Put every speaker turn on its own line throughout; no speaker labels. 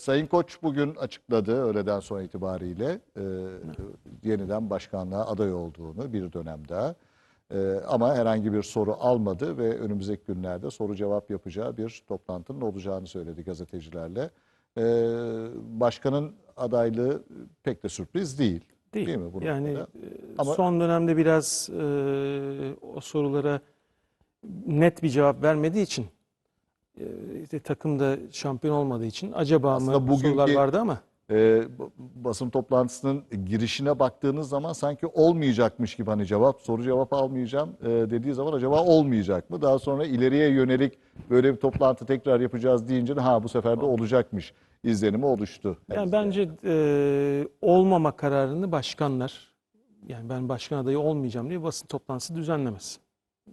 Sayın Koç bugün açıkladı öğleden sonra itibariyle e, yeniden başkanlığa aday olduğunu bir dönem daha. E, ama herhangi bir soru almadı ve önümüzdeki günlerde soru cevap yapacağı bir toplantının olacağını söyledi gazetecilerle. E, başkanın adaylığı pek de sürpriz değil.
Değil.
Değil mi bu
yani e,
Ama-
son dönemde biraz e, o sorulara net bir cevap vermediği için e, işte takımda şampiyon olmadığı için acaba
Aslında
mı bu sorular
bugünkü-
vardı ama
E, b- basın toplantısının girişine baktığınız zaman sanki olmayacakmış gibi hani cevap soru cevap almayacağım e, dediği zaman acaba olmayacak mı? Daha sonra ileriye yönelik böyle bir toplantı tekrar yapacağız deyince de ha bu sefer de olacakmış izlenimi oluştu.
yani bence e, olmama kararını başkanlar yani ben başkan adayı olmayacağım diye basın toplantısı düzenlemez.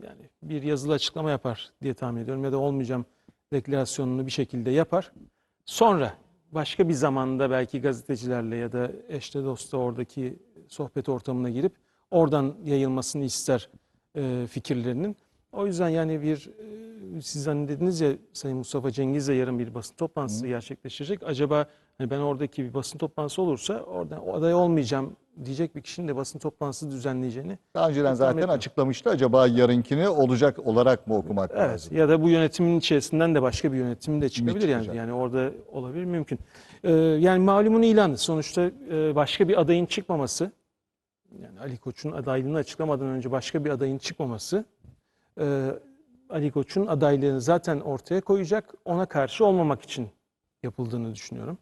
Yani bir yazılı açıklama yapar diye tahmin ediyorum ya da olmayacağım deklarasyonunu bir şekilde yapar. Sonra başka bir zamanda belki gazetecilerle ya da eşte dosta oradaki sohbet ortamına girip oradan yayılmasını ister e, fikirlerinin. O yüzden yani bir e, siz hani dediniz ya Sayın Mustafa Cengiz'le yarın bir basın toplantısı gerçekleşecek. Acaba hani ben oradaki bir basın toplantısı olursa orada o aday olmayacağım diyecek bir kişinin de basın toplantısı düzenleyeceğini
Daha önceden zaten
etmiyorum.
açıklamıştı. Acaba yarınkini olacak olarak mı okumak
Evet
lazım?
ya da bu yönetimin içerisinden de başka bir yönetim de çıkabilir yani yani orada olabilir mümkün. Ee, yani malumun ilanı sonuçta e, başka bir adayın çıkmaması yani Ali Koç'un adaylığını açıklamadan önce başka bir adayın çıkmaması e, Ali Koç'un adaylığını zaten ortaya koyacak ona karşı olmamak için yapıldığını düşünüyorum.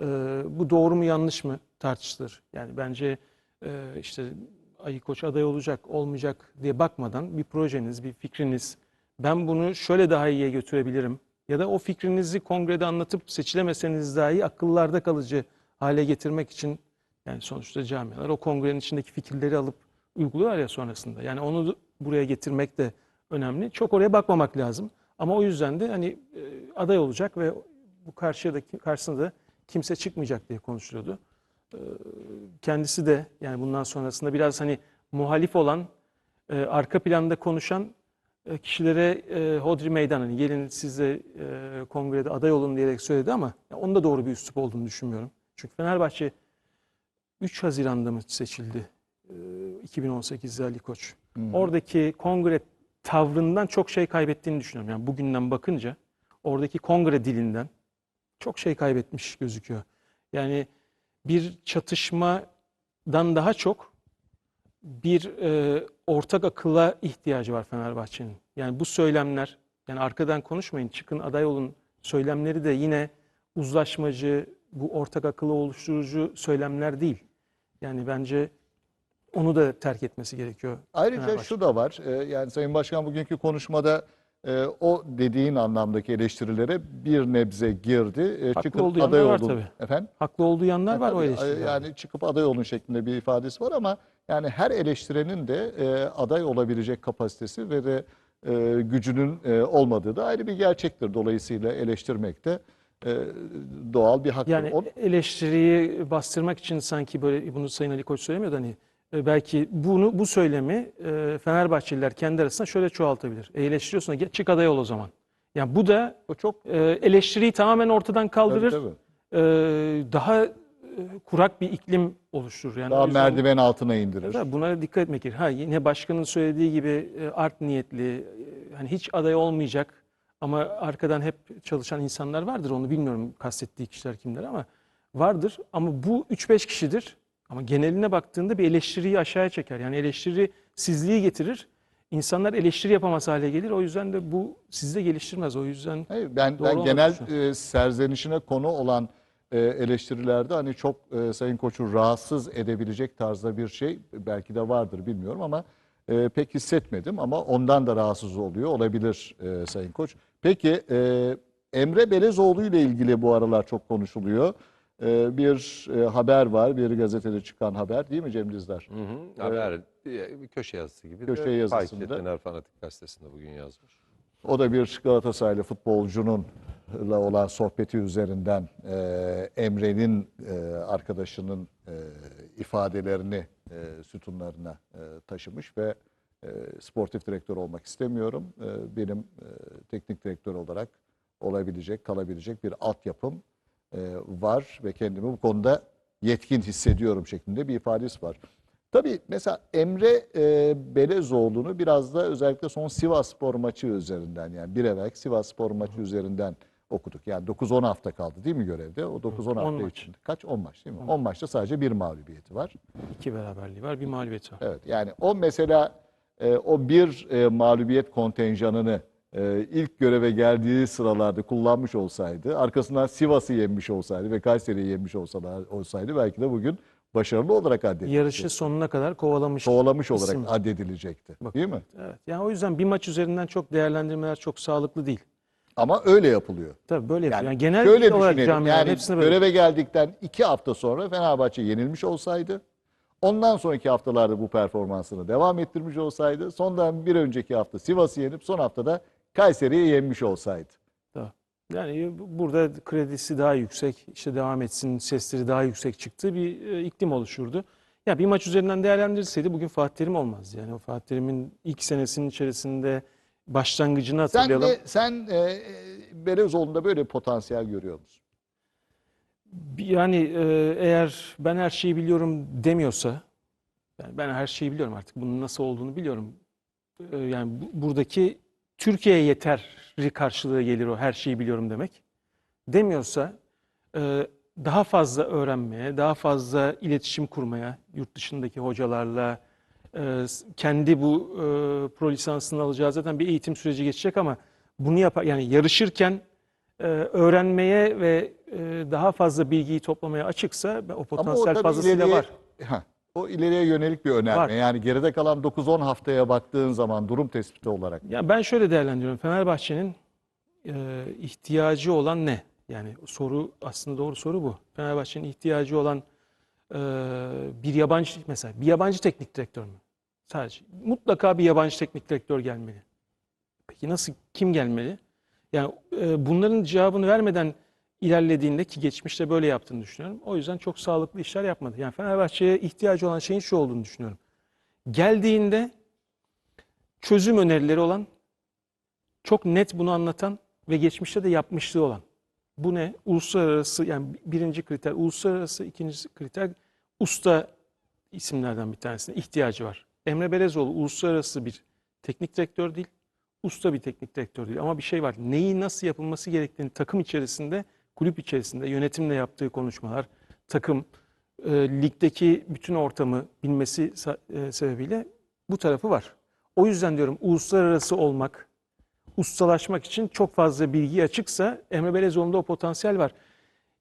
Ee, bu doğru mu yanlış mı tartışılır. Yani bence e, işte Ali Koç aday olacak olmayacak diye bakmadan bir projeniz, bir fikriniz, ben bunu şöyle daha iyiye götürebilirim ya da o fikrinizi kongrede anlatıp seçilemeseniz dahi akıllarda kalıcı hale getirmek için yani sonuçta camialar o kongrenin içindeki fikirleri alıp uyguluyorlar ya sonrasında. Yani onu buraya getirmek de önemli. Çok oraya bakmamak lazım. Ama o yüzden de hani e, aday olacak ve bu karşıya da karşısında da kimse çıkmayacak diye konuşuluyordu. Ee, Kendisi de yani bundan sonrasında biraz hani muhalif olan, e, arka planda konuşan e, kişilere e, hodri meydan hani gelin siz de kongrede aday olun diyerek söyledi ama onun da doğru bir üslup olduğunu düşünmüyorum. Çünkü Fenerbahçe 3 Haziran'da mı seçildi? E, 2018'de Ali Koç. Oradaki kongre tavrından çok şey kaybettiğini düşünüyorum. Yani bugünden bakınca oradaki kongre dilinden çok şey kaybetmiş gözüküyor. Yani bir çatışmadan daha çok bir e, ortak akılla ihtiyacı var Fenerbahçe'nin. Yani bu söylemler, yani arkadan konuşmayın, çıkın aday olun söylemleri de yine uzlaşmacı, bu ortak akıllı oluşturucu söylemler değil. Yani bence onu da terk etmesi gerekiyor.
Ayrıca şu da var. e, Yani Sayın Başkan bugünkü konuşmada e, o dediğin anlamdaki eleştirilere bir nebze girdi. E,
Haklı
çıkın
olduğu
aday
yanlar var
olun.
tabii.
Efendim?
Haklı olduğu yanlar var o eleştiriler.
Yani çıkıp aday olun şeklinde bir ifadesi var ama yani her eleştirenin de e, aday olabilecek kapasitesi ve de e, gücünün e, olmadığı da ayrı bir gerçektir. Dolayısıyla eleştirmek de e, doğal bir haktır.
Yani
O-
eleştiriyi bastırmak için sanki böyle bunu Sayın Ali Koç söylemiyordu hani e, belki bunu bu söylemi e, Fenerbahçeliler kendi arasında şöyle çoğaltabilir. E, eleştiriyorsun da çık aday ol o zaman. Yani bu da
o çok
e, eleştiriyi tamamen ortadan kaldırır.
tabii, tabii.
e, daha e, kurak bir iklim oluşturur. Yani
daha
yüzden-
merdiven altına indirir.
Tabii buna dikkat etmek gerekir. Ha yine başkanın söylediği gibi e, art niyetli, e, hani hiç aday olmayacak ama arkadan hep çalışan insanlar vardır. Onu bilmiyorum kastettiği kişiler kimler ama vardır. Ama bu 3-5 kişidir. Ama geneline baktığında bir eleştiriyi aşağıya çeker. Yani eleştiri sizliği getirir. İnsanlar eleştiri yapamaz hale gelir. O yüzden de bu sizde geliştirmez. O yüzden
Hayır, ben
Doğru
ben genel e, serzenişine konu olan e, eleştirilerde hani çok e, Sayın Koç'u rahatsız edebilecek tarzda bir şey belki de vardır bilmiyorum ama e, pek hissetmedim ama ondan da rahatsız oluyor olabilir e, Sayın Koç. Peki e, Emre Belezoğlu ile ilgili bu aralar çok konuşuluyor. E, bir e, haber var, bir gazetede çıkan haber değil mi Cem Dizdar?
Hı hı. Haber bir köşe yazısı gibi.
Köşe
de
yazısında.
Paket Fener Fanatik Gazetesi'nde bugün yazmış.
O da bir Galatasaraylı futbolcunun ile olan sohbeti üzerinden e, Emre'nin e, arkadaşının e, ifadelerini e, sütunlarına e, taşımış ve e, sportif direktör olmak istemiyorum. E, benim e, teknik direktör olarak olabilecek, kalabilecek bir altyapım e, var ve kendimi bu konuda yetkin hissediyorum şeklinde bir ifadesi var. Tabii mesela Emre e, Belezoğlu'nu biraz da özellikle son Sivas Spor maçı üzerinden yani bir evvelki Sivas Spor maçı üzerinden okuduk. Yani 9-10 hafta kaldı değil mi görevde? O 9-10
on
hafta
maç.
içinde. Kaç? 10 maç değil mi? 10 maçta sadece bir mağlubiyeti var.
İki beraberliği var, bir mağlubiyeti var.
Evet yani o mesela e, o bir e, mağlubiyet kontenjanını e, ilk göreve geldiği sıralarda kullanmış olsaydı, arkasından Sivas'ı yenmiş olsaydı ve Kayseri'yi yenmiş olsalar, olsaydı belki de bugün başarılı olarak addedilecekti.
Yarışı sonuna kadar kovalamış.
Kovalamış olarak
isim.
addedilecekti.
Bak-
Değil mi?
Evet. Yani o yüzden bir maç üzerinden çok değerlendirmeler çok sağlıklı değil.
Ama öyle yapılıyor.
Tabii böyle yapıyor.
Yani,
Yani, genel
şöyle
olarak
düşünelim. Yani
hepsine böyle.
göreve geldikten iki hafta sonra Fenerbahçe yenilmiş olsaydı, ondan sonraki haftalarda bu performansını devam ettirmiş olsaydı, sondan bir önceki hafta Sivas'ı yenip son haftada Kayseri'yi yenmiş olsaydı.
Yani burada kredisi daha yüksek, işte devam etsin, sesleri daha yüksek çıktığı bir e, iklim oluşurdu. Ya bir maç üzerinden değerlendirseydi bugün Fatih Terim olmazdı. Yani o Fatih Terim'in ilk senesinin içerisinde başlangıcını
Sen
hatırlayalım.
de sen e, e, Belezoğlu'nda böyle potansiyel görüyor musun?
Yani e, eğer ben her şeyi biliyorum demiyorsa, yani ben her şeyi biliyorum artık bunun nasıl olduğunu biliyorum. E, yani bu- buradaki Türkiye'ye yeteri karşılığı gelir o her şeyi biliyorum demek. Demiyorsa e, daha fazla öğrenmeye, daha fazla iletişim kurmaya, yurt dışındaki hocalarla, e, kendi bu e, pro lisansını alacağı zaten bir eğitim süreci geçecek ama bunu yapar yani yarışırken e, öğrenmeye ve e, daha fazla bilgiyi toplamaya açıksa o potansiyel fazlasıyla
ileriye-
var.
Ha, o ileriye yönelik bir önerme.
Var.
Yani geride kalan 9-10 haftaya baktığın zaman durum tespiti olarak.
Ya ben şöyle değerlendiriyorum. Fenerbahçe'nin e, ihtiyacı olan ne? Yani soru aslında doğru soru bu. Fenerbahçe'nin ihtiyacı olan e, bir yabancı mesela bir yabancı teknik direktör mü? Sadece mutlaka bir yabancı teknik direktör gelmeli. Peki nasıl kim gelmeli? Yani e, bunların cevabını vermeden ilerlediğinde ki geçmişte böyle yaptığını düşünüyorum. O yüzden çok sağlıklı işler yapmadı. Yani Fenerbahçe'ye ihtiyacı olan şeyin şu olduğunu düşünüyorum. Geldiğinde çözüm önerileri olan, çok net bunu anlatan ve geçmişte de yapmışlığı olan. Bu ne? Uluslararası yani birinci kriter uluslararası, ikinci kriter usta isimlerden bir tanesine ihtiyacı var. Emre Belezoğlu uluslararası bir teknik direktör değil, usta bir teknik direktör değil. Ama bir şey var. Neyi nasıl yapılması gerektiğini takım içerisinde, kulüp içerisinde yönetimle yaptığı konuşmalar, takım e, ligdeki bütün ortamı bilmesi e, sebebiyle bu tarafı var. O yüzden diyorum uluslararası olmak, ustalaşmak için çok fazla bilgi açıksa Emre Belezoğlu'nda o potansiyel var.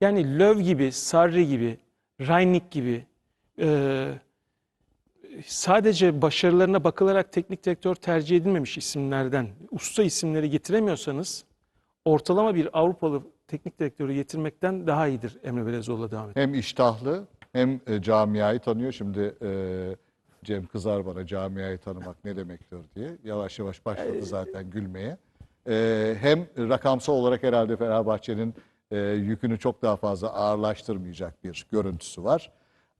Yani Löw gibi, Sarri gibi, Rangnick gibi e, sadece başarılarına bakılarak teknik direktör tercih edilmemiş isimlerden usta isimleri getiremiyorsanız ortalama bir Avrupalı teknik direktörü getirmekten daha iyidir Emre Belezoğlu'la devam etmek.
Hem iştahlı hem e, camiayı tanıyor. Şimdi e, Cem kızar bana camiayı tanımak ne demektir diye. Yavaş yavaş başladı zaten gülmeye. E, hem rakamsal olarak herhalde Fenerbahçe'nin e, yükünü çok daha fazla ağırlaştırmayacak bir görüntüsü var.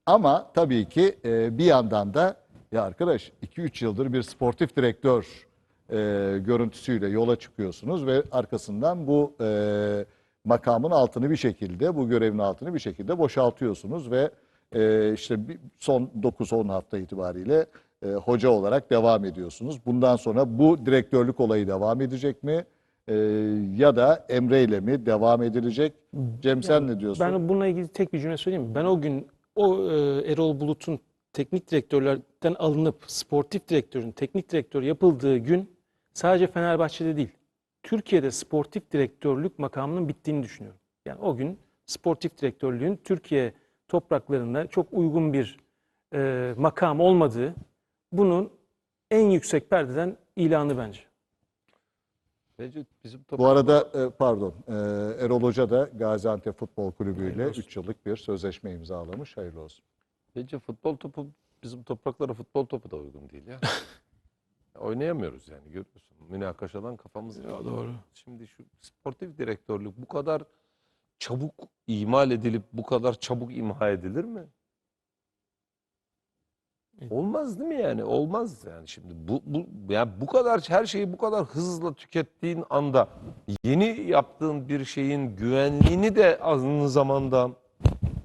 Ama tabii ki e, bir yandan da ya arkadaş 2-3 yıldır bir sportif direktör e, görüntüsüyle yola çıkıyorsunuz ve arkasından bu e, makamın altını bir şekilde, bu görevin altını bir şekilde boşaltıyorsunuz ve e, işte son 9-10 hafta itibariyle e, hoca olarak devam ediyorsunuz. Bundan sonra bu direktörlük olayı devam edecek mi? E, ya da Emre ile mi devam edilecek? Cem sen ne diyorsun?
Ben bununla ilgili tek bir cümle söyleyeyim mi? Ben o gün o e, Erol Bulut'un teknik direktörlerden alınıp sportif direktörün teknik direktör yapıldığı gün sadece Fenerbahçe'de değil, Türkiye'de sportif direktörlük makamının bittiğini düşünüyorum. Yani o gün sportif direktörlüğün Türkiye topraklarında çok uygun bir e, makam olmadığı, bunun en yüksek perdeden ilanı bence.
Bence bizim
Bu arada e, pardon e, Erol Hoca da Gaziantep Futbol Kulübü ile
Hayırlı olsun.
3 yıllık bir sözleşme imzalamış. Hayırlı olsun.
Bence futbol topu bizim topraklara futbol topu da uygun değil ya. Oynayamıyoruz yani görüyorsun. Münakaşadan kafamız
Ya
dağılıyor.
doğru.
Şimdi şu sportif direktörlük bu kadar çabuk imal edilip bu kadar çabuk imha edilir mi? Olmaz değil mi yani? Olmaz yani şimdi bu bu yani bu kadar her şeyi bu kadar hızla tükettiğin anda yeni yaptığın bir şeyin güvenliğini de aynı zamanda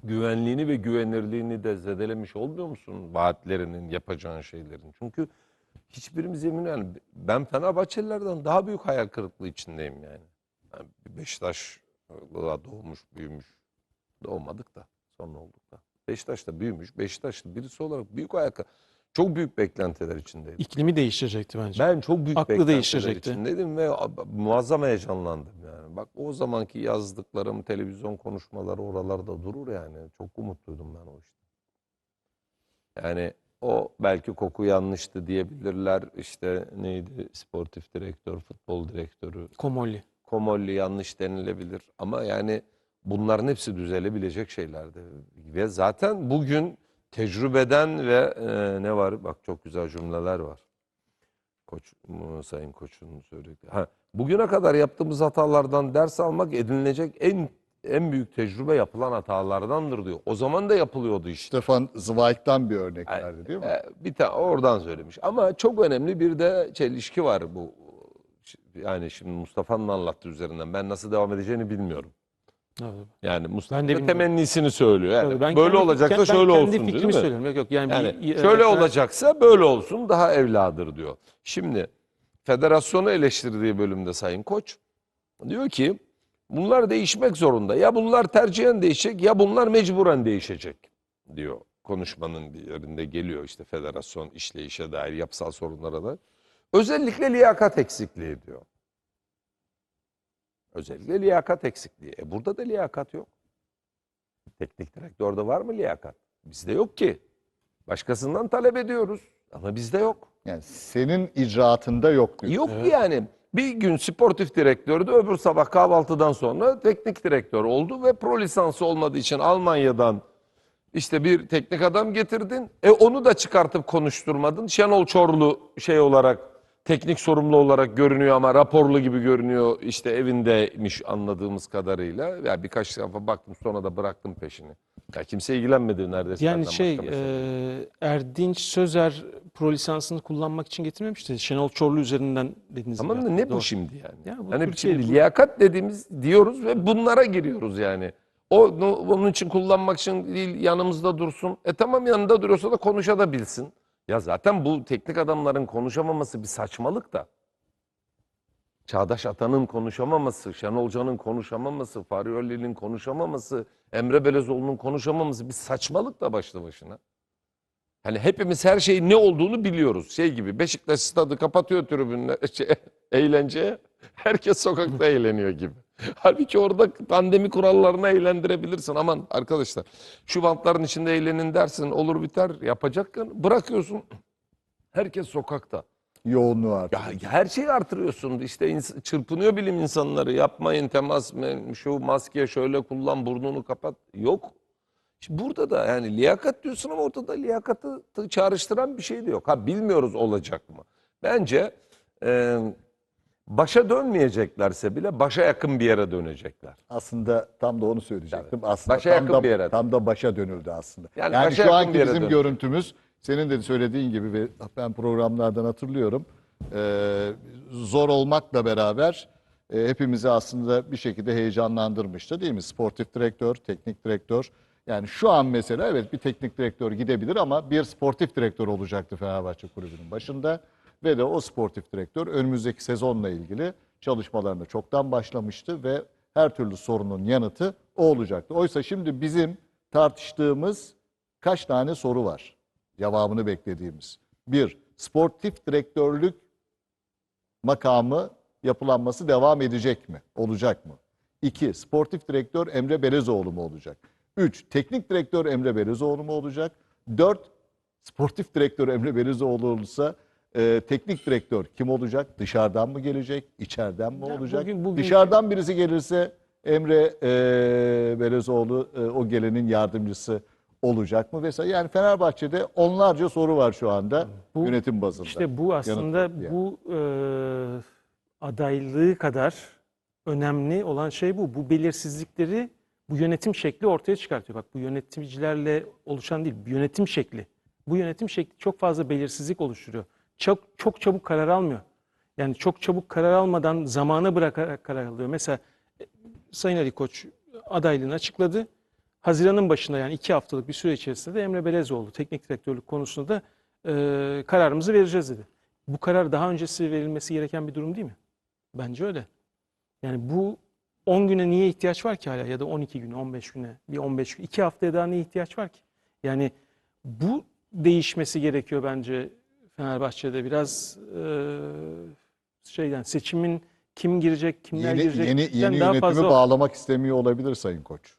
güvenliğini ve güvenirliğini de zedelemiş olmuyor musun vaatlerinin, yapacağın şeylerin? Çünkü hiçbirimiz emin yani ben Fenerbahçelilerden daha büyük hayal kırıklığı içindeyim yani. yani Beşiktaş'la doğmuş, büyümüş. Doğmadık da sonra olduk da. Beşiktaş'ta büyümüş, Beşiktaşlı birisi olarak büyük hayal Çok büyük beklentiler içindeydim.
İklimi değiştirecekti bence.
Ben çok büyük
Aklı
beklentiler
değiştirecekti.
içindeydim ve muazzam heyecanlandım yani. Bak o zamanki yazdıklarım, televizyon konuşmaları oralarda durur yani. Çok umutluydum ben o işte. Yani o belki koku yanlıştı diyebilirler. İşte neydi sportif direktör, futbol direktörü,
Komolli.
Komolli yanlış denilebilir. Ama yani bunların hepsi düzelebilecek şeylerdi. Ve zaten bugün tecrübeden ve e, ne var? Bak çok güzel cümleler var. Koç, Sayın Koç'un söylediği. Ha, bugüne kadar yaptığımız hatalardan ders almak edinilecek en en büyük tecrübe yapılan hatalardandır diyor. O zaman da yapılıyordu işte.
Stefan Zweig'dan bir örnek verdi değil mi?
E, bir tane oradan söylemiş. Ama çok önemli bir de çelişki var bu. Yani şimdi Mustafa'nın anlattığı üzerinden ben nasıl devam edeceğini bilmiyorum.
Evet.
Yani Mustafa
Ben
temennisini söylüyor. Yani
Tabii ben
böyle
kendi-
olacaksa
ben
şöyle
kendi
olsun diyor
fikrimi
değil mi?
söylüyorum. Yok yok yani,
Yani
bir,
şöyle
e,
olacaksa böyle olsun daha evladır diyor. Şimdi federasyonu eleştirdiği bölümde Sayın Koç diyor ki bunlar değişmek zorunda. Ya bunlar tercihen değişecek ya bunlar mecburen değişecek diyor. Konuşmanın bir yerinde geliyor işte federasyon işleyişe dair yapısal sorunlara da. Özellikle liyakat eksikliği diyor. Özellikle liyakat eksikliği. E burada da liyakat yok. Teknik direktörde var mı liyakat? Bizde yok ki. Başkasından talep ediyoruz ama bizde yok.
Yani senin icraatında yok diyor.
Yok yani. Bir gün sportif direktördü, öbür sabah kahvaltıdan sonra teknik direktör oldu ve pro lisansı olmadığı için Almanya'dan işte bir teknik adam getirdin. E onu da çıkartıp konuşturmadın. Şenol Çorlu şey olarak teknik sorumlu olarak görünüyor ama raporlu gibi görünüyor. İşte evindeymiş anladığımız kadarıyla. Ya birkaç defa baktım sonra da bıraktım peşini. Ya kimse ilgilenmedi neredeyse.
Yani şey e, Erdinç Sözer pro lisansını kullanmak için getirmemişti. Şenol Çorlu üzerinden dediniz.
Tamam da ne bu
Doğru.
şimdi yani?
Ya bu
hani
Türkiye-
şimdi liyakat dediğimiz diyoruz ve bunlara giriyoruz yani. O onun için kullanmak için değil yanımızda dursun. E tamam yanında duruyorsa da konuşabilsin. Ya zaten bu teknik adamların konuşamaması bir saçmalık da. Çağdaş Atan'ın konuşamaması, Şenol Can'ın konuşamaması, Farioli'nin konuşamaması, Emre Belezoğlu'nun konuşamaması bir saçmalık da başlı başına. Hani hepimiz her şeyin ne olduğunu biliyoruz. Şey gibi Beşiktaş stadı kapatıyor tribünle şey, eğlenceye. Herkes sokakta eğleniyor gibi. Halbuki orada pandemi kurallarına eğlendirebilirsin. Aman arkadaşlar şu bantların içinde eğlenin dersin olur biter yapacak bırakıyorsun. Herkes sokakta.
Yoğunluğu artık.
Ya her şeyi artırıyorsun. İşte çırpınıyor bilim insanları. Yapmayın temas, şu maske şöyle kullan, burnunu kapat. Yok. Şimdi burada da yani liyakat diyorsun ama ortada liyakatı çağrıştıran bir şey de yok. Ha bilmiyoruz olacak mı? Bence e, başa dönmeyeceklerse bile başa yakın bir yere dönecekler.
Aslında tam da onu söyleyecektim. Aslında
Başa
tam
yakın
da,
bir yere.
tam da başa dönüldü aslında.
Yani
Yani, şu anki bizim
dönecek.
görüntümüz senin de söylediğin gibi ve ben programlardan hatırlıyorum. Ee, zor olmakla beraber e, hepimizi aslında bir şekilde heyecanlandırmıştı değil mi? Sportif direktör, teknik direktör. Yani şu an mesela evet bir teknik direktör gidebilir ama bir sportif direktör olacaktı Fenerbahçe Kulübü'nün başında. Ve de o sportif direktör önümüzdeki sezonla ilgili çalışmalarını çoktan başlamıştı ve her türlü sorunun yanıtı o olacaktı. Oysa şimdi bizim tartıştığımız kaç tane soru var? Cevabını beklediğimiz. Bir, sportif direktörlük makamı yapılanması devam edecek mi? Olacak mı? İki, sportif direktör Emre Belezoğlu mu olacak? Üç, teknik direktör Emre Belezoğlu mu olacak? Dört, sportif direktör Emre Belezoğlu olursa e, teknik direktör kim olacak? Dışarıdan mı gelecek? İçeriden mi
Ya
olacak?
bugün- bugünkü-
Dışarıdan birisi gelirse Emre e, Belezoğlu e, o gelenin yardımcısı olacak mı vesaire. Yani Fenerbahçe'de onlarca soru var şu anda
Bu-
yönetim bazında.
İşte bu aslında
yani.
bu e, adaylığı kadar önemli olan şey bu. Bu belirsizlikleri bu yönetim şekli ortaya çıkartıyor. Bak bu yöneticilerle oluşan değil, yönetim şekli Bu yönetim şekli çok fazla belirsizlik oluşturuyor. Çok çok çabuk karar almıyor. Yani çok çabuk karar almadan zamana bırakarak karar alıyor. Mesela e, Sayın Ali Koç adaylığını açıkladı. Haziran'ın başında yani iki haftalık bir süre içerisinde de Emre Belezoğlu teknik direktörlük konusunda da e, kararımızı vereceğiz dedi. Bu karar daha öncesi verilmesi gereken bir durum değil mi? Bence öyle. Yani bu 10 güne niye ihtiyaç var ki hala ya da 12 güne, 15 güne, bir 15 gün, 2 haftaya daha niye ihtiyaç var ki? Yani bu değişmesi gerekiyor bence Fenerbahçe'de biraz e, şeyden seçimin kim girecek, kimler
Yeni,
girecek
yeni, yeni
daha
yönetimi
fazla
bağlamak istemiyor olabilir Sayın Koç.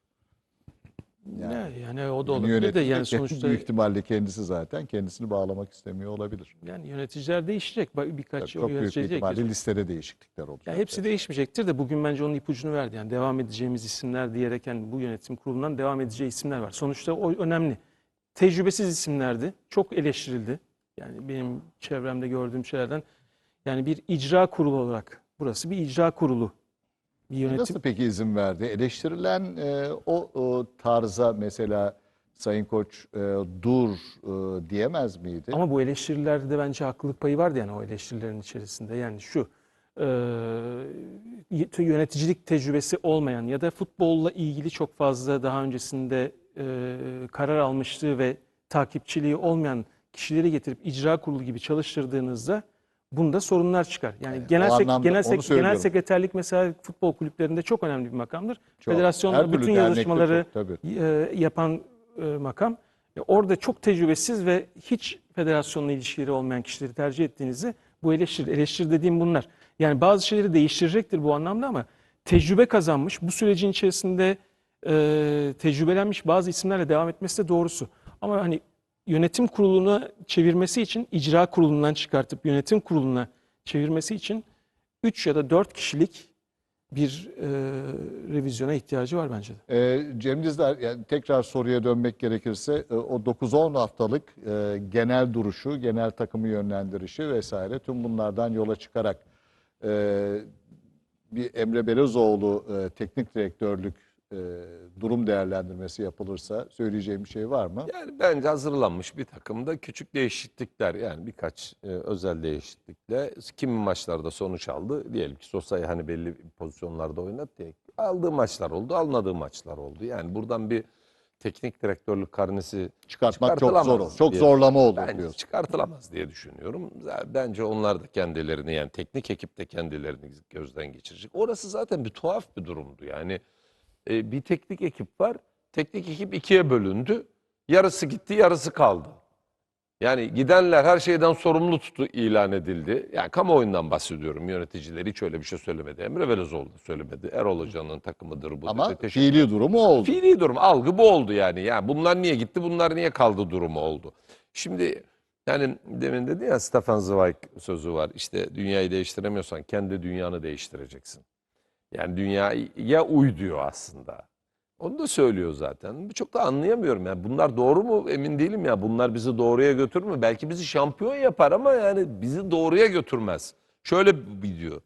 Yani, yani o da olabilir de
yönetim
yani
de
sonuçta
büyük ihtimalle kendisi zaten kendisini bağlamak istemiyor olabilir.
yani yöneticiler değişecek. Birkaç
Tabii çok büyük
yönetici
ihtimalle
gelecek.
listede değişiklikler olacak.
Ya hepsi değişmeyecektir de bugün bence onun ipucunu verdi. Yani devam edeceğimiz isimler diyereken bu yönetim kurulundan devam edeceği isimler var. Sonuçta o önemli. Tecrübesiz isimlerdi. Çok eleştirildi. Yani benim çevremde gördüğüm şeylerden. Yani bir icra kurulu olarak. Burası bir icra kurulu. Bir yönetim.
Nasıl peki izin verdi? Eleştirilen e, o, o tarza mesela Sayın Koç e, dur e, diyemez miydi?
Ama bu eleştirilerde de bence haklılık payı vardı yani o eleştirilerin içerisinde. Yani şu e, yöneticilik tecrübesi olmayan ya da futbolla ilgili çok fazla daha öncesinde e, karar almışlığı ve takipçiliği olmayan kişileri getirip icra kurulu gibi çalıştırdığınızda bunda sorunlar çıkar. Yani
Evet,
genel sek-
anlamda
genel sek- genel sekreterlik mesela futbol kulüplerinde çok önemli bir makamdır.
Çok.
Bütün yazışmaları
çok,
e, yapan e, makam. E, Orada çok tecrübesiz ve hiç federasyonla ilişkileri olmayan kişileri tercih ettiğinizde bu eleştiri, eleştiri dediğim bunlar. Yani bazı şeyleri değiştirecektir bu anlamda ama tecrübe kazanmış, bu sürecin içerisinde e, tecrübelenmiş bazı isimlerle devam etmesi de doğrusu. Ama hani yönetim kuruluna çevirmesi için icra kurulundan çıkartıp yönetim kuruluna çevirmesi için 3 ya da 4 kişilik bir e, revizyona ihtiyacı var bence de.
E, Cem Dizdar, yani tekrar soruya dönmek gerekirse e, o 9-10 haftalık e, genel duruşu, genel takımı yönlendirişi vesaire tüm bunlardan yola çıkarak e, bir Emre Belezoğlu e, teknik direktörlük e, durum değerlendirmesi yapılırsa söyleyeceğim bir şey var mı?
Yani bence hazırlanmış bir takımda küçük değişiklikler yani birkaç e, özel değişiklikle kimi maçlarda sonuç aldı. Diyelim ki Sosa'yı hani belli pozisyonlarda oynat diye. Aldığı maçlar oldu, almadığı maçlar oldu. Yani buradan bir teknik direktörlük karnesi
Çıkartmak çok zor olur. Çok
diye-
zorlama olur
Bence
diyorsun.
çıkartılamaz diye düşünüyorum. Bence onlar da kendilerini yani teknik ekip de kendilerini gözden geçirecek. Orası zaten bir tuhaf bir durumdu. Yani e, bir teknik ekip var. Teknik ekip ikiye bölündü. Yarısı gitti, yarısı kaldı. Yani gidenler her şeyden sorumlu tutu ilan edildi. Yani kamuoyundan bahsediyorum. Yöneticileri hiç öyle bir şey söylemedi. Emre Belezoğlu da söylemedi. Erol Hoca'nın takımıdır bu.
Ama
dedi.
Fiili durumu oldu.
Fiili durum, algı bu oldu yani. Yani bunlar niye gitti, bunlar niye kaldı durumu oldu. Şimdi yani demin dedi ya Stefan Zweig sözü var. İşte dünyayı değiştiremiyorsan kendi dünyanı değiştireceksin. Yani dünyaya uy diyor aslında. Onu da söylüyor zaten. Çok da anlayamıyorum. Yani bunlar doğru mu emin değilim ya. Bunlar bizi doğruya götürür mü? Belki bizi şampiyon yapar ama yani bizi doğruya götürmez. Şöyle bir diyor.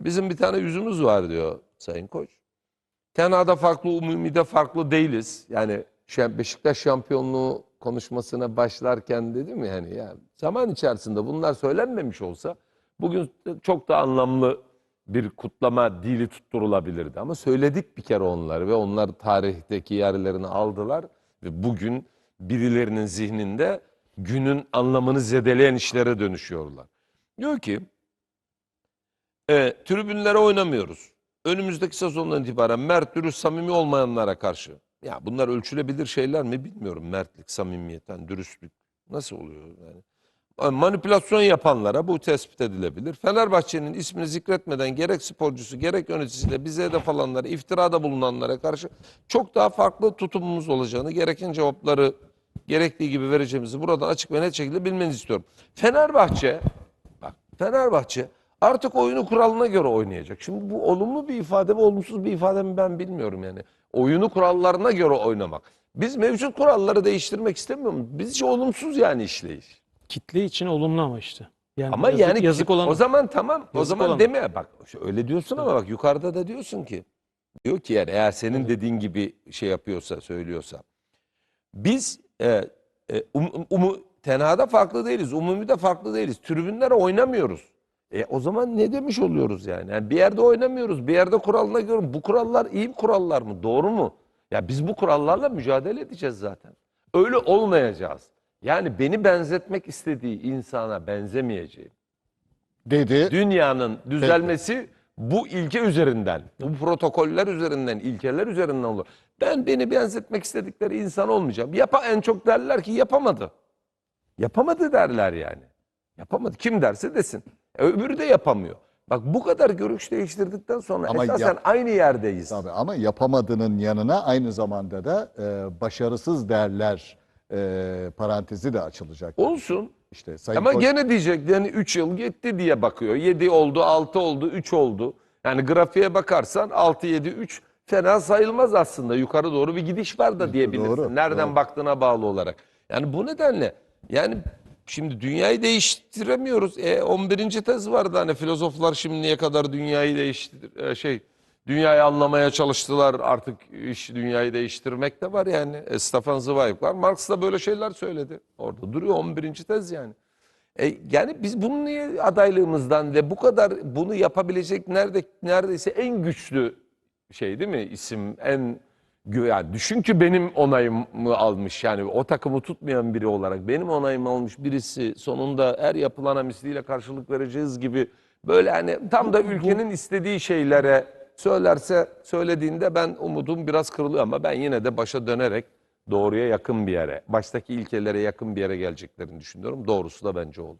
Bizim bir tane yüzümüz var diyor Sayın Koç. Tenha'da farklı, Umumi'de farklı değiliz. Yani Beşiktaş şampiyonluğu konuşmasına başlarken dedim ya hani ya zaman içerisinde bunlar söylenmemiş olsa bugün çok da anlamlı bir kutlama dili tutturulabilirdi. Ama söyledik bir kere onları ve onlar tarihteki yerlerini aldılar ve bugün birilerinin zihninde günün anlamını zedeleyen işlere dönüşüyorlar. Diyor ki e, tribünlere oynamıyoruz. Önümüzdeki sezondan itibaren mert, dürüst, samimi olmayanlara karşı. Ya bunlar ölçülebilir şeyler mi bilmiyorum. Mertlik, samimiyet, yani dürüstlük nasıl oluyor yani? Manipülasyon yapanlara bu tespit edilebilir. Fenerbahçe'nin ismini zikretmeden gerek sporcusu gerek yöneticisiyle bize hedef alanlara, iftirada bulunanlara karşı çok daha farklı tutumumuz olacağını, gereken cevapları gerektiği gibi vereceğimizi buradan açık ve net şekilde bilmenizi istiyorum. Fenerbahçe, bak Fenerbahçe artık oyunu kuralına göre oynayacak. Şimdi bu olumlu bir ifade mi olumsuz bir ifade mi ben bilmiyorum yani. Oyunu kurallarına göre oynamak. Biz mevcut kuralları değiştirmek istemiyoruz. Bizce olumsuz yani işleyiş.
Kitle için olumlu ama işte. Yani
Ama
yazık,
yani
yazık olan
o zaman tamam. o zaman
olan.
deme bak öyle diyorsun ama bak yukarıda da diyorsun ki diyor ki yani eğer senin dediğin gibi şey yapıyorsa söylüyorsa biz e, E, um, umu, tenhada farklı değiliz. Umumi de farklı değiliz. Tribünlere oynamıyoruz. E, o zaman ne demiş oluyoruz yani? yani? Bir yerde oynamıyoruz. Bir yerde kuralına göre bu kurallar iyi kurallar mı? Doğru mu? Ya biz bu kurallarla mücadele edeceğiz zaten. Öyle olmayacağız. Yani beni benzetmek istediği insana benzemeyeceğim.
dedi.
Dünyanın düzelmesi bu ilke üzerinden, bu protokoller üzerinden, ilkeler üzerinden olur. Ben beni benzetmek istedikleri insan olmayacağım. Yapa en çok derler ki yapamadı. Yapamadı derler yani. Yapamadı. Kim derse desin. E, öbürü de yapamıyor. Bak bu kadar görüş değiştirdikten sonra
Ama
esasen
yap-
aynı yerdeyiz.
Tabii ama yapamadığının yanına aynı zamanda da e, başarısız derler e, parantezi de açılacak.
Olsun.
İşte Sayın
Ama
Koç-
gene diyecek yani 3 yıl gitti diye bakıyor. 7 oldu, 6 oldu, 3 oldu. Yani grafiğe bakarsan 6, 7, 3 fena sayılmaz aslında. Yukarı doğru bir gidiş var da diyebilirsin.
Doğru,
Nereden
doğru.
baktığına bağlı olarak. Yani bu nedenle yani şimdi dünyayı değiştiremiyoruz. E, 11. tez vardı hani filozoflar şimdiye kadar dünyayı değiştir e, şey dünyayı anlamaya çalıştılar. Artık iş dünyayı değiştirmek de var yani. E, Stefan Zweig var. Marx da böyle şeyler söyledi. Orada duruyor 11. tez yani. E, yani biz bunu niye adaylığımızdan ve bu kadar bunu yapabilecek nerede neredeyse en güçlü şey değil mi isim en yani düşün ki benim onayımı almış yani o takımı tutmayan biri olarak benim onayımı almış birisi sonunda her yapılana misliyle karşılık vereceğiz gibi böyle hani tam da ülkenin istediği şeylere söylerse söylediğinde ben umudum biraz kırılıyor ama ben yine de başa dönerek doğruya yakın bir yere baştaki ilkelere yakın bir yere geleceklerini düşünüyorum. Doğrusu da bence oldu.